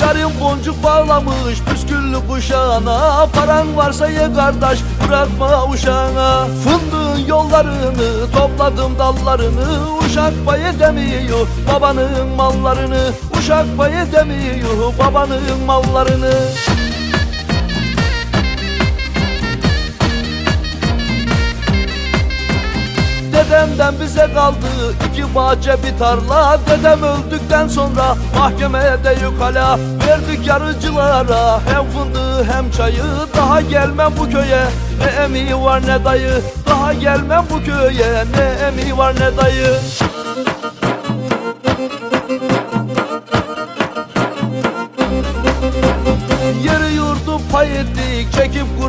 Yarın boncuk bağlamış püsküllü kuşağına. Paran varsa ye kardeş bırakma uşağına. Fındığın yollarını topladım dallarını. Uşak pay edemiyor babanın mallarını. Uşak pay edemiyor babanın mallarını Dedemden bize kaldı iki bahçe bir tarla. Dedem öldükten sonra mahkemede yukala Verdik yarıcılara hem fındığı hem çayı. Daha gelmem bu köye ne emi var ne dayı. Daha gelmem bu köye ne emi var ne dayı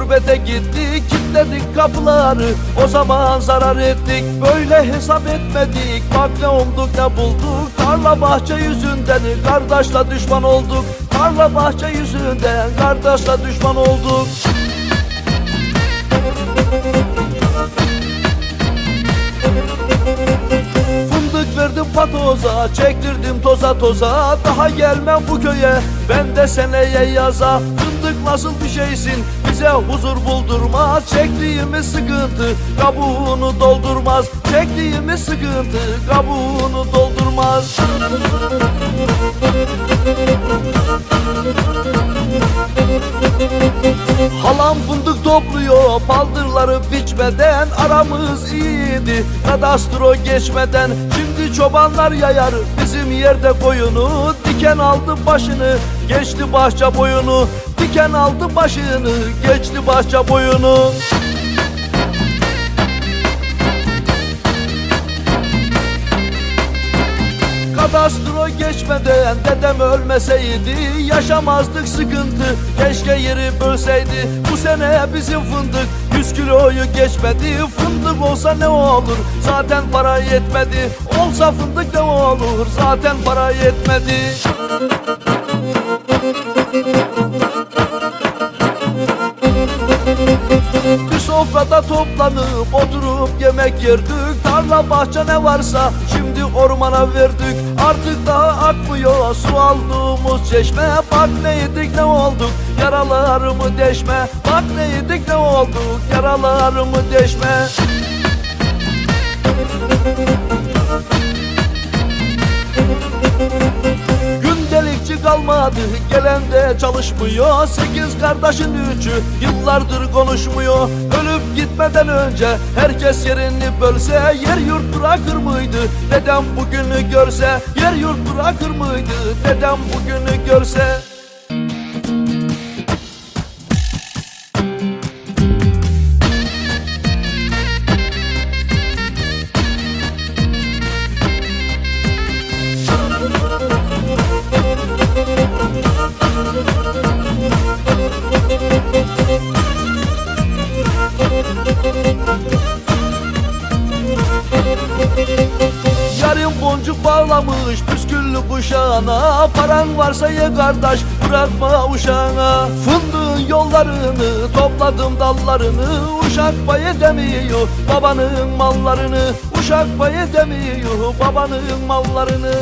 gurbete gittik Kilitledik kapıları. O zaman zarar ettik Böyle hesap etmedik. Bak ne olduk ne bulduk. Tarla bahçe yüzünden Kardeşle düşman olduk. Tarla bahçe yüzünden Kardeşle düşman olduk. Verdim patoza Çektirdim toza toza. Daha gelmem bu köye Ben de seneye yaza Fındık nasıl bir şeysin? Bize huzur buldurmaz Çektiğimiz sıkıntı Kabuğunu doldurmaz. Çektiğimiz sıkıntı Kabuğunu doldurmaz. Halam fındık topluyor Baldırları biçmeden Aramız iyiydi Kadastro geçmeden. Şimdi çobanlar yayar Bizim yerde koyunu Diken aldı başını Geçti bahçe boyunu. Diken aldı başını Geçti bahçe boyunu Kadastro geçmeden dedem ölmeseydi Yaşamazdık sıkıntı. Keşke yeri bölseydi Bu sene bizim fındık. 100 kiloyu geçmedi Fındık olsa ne olur? Zaten para yetmedi Olsa fındık ne olur? Zaten para yetmedi toplanıp oturup yemek yerdik. Tarla bahçe ne varsa şimdi ormana verdik. Artık daha akmıyor su aldığımız çeşme. Bak ne yedik ne olduk yaralarımı deşme. Bak ne yedik ne olduk yaralarımı deşme gelen de çalışmıyor. Sekiz kardeşin üçü yıllardır konuşmuyor. Ölüp gitmeden önce herkes yerini bölse Yer yurt bırakır mıydı? Dedem bugünü görse Yer yurt bırakır mıydı? Dedem bugünü görse boncuk bağlamış püsküllü kuşağına. Paran varsa ye kardeş bırakma uşağına Fındığın yollarını topladım dallarını. Uşak pay edemiyor babanın mallarını. Uşak pay edemiyor babanın mallarını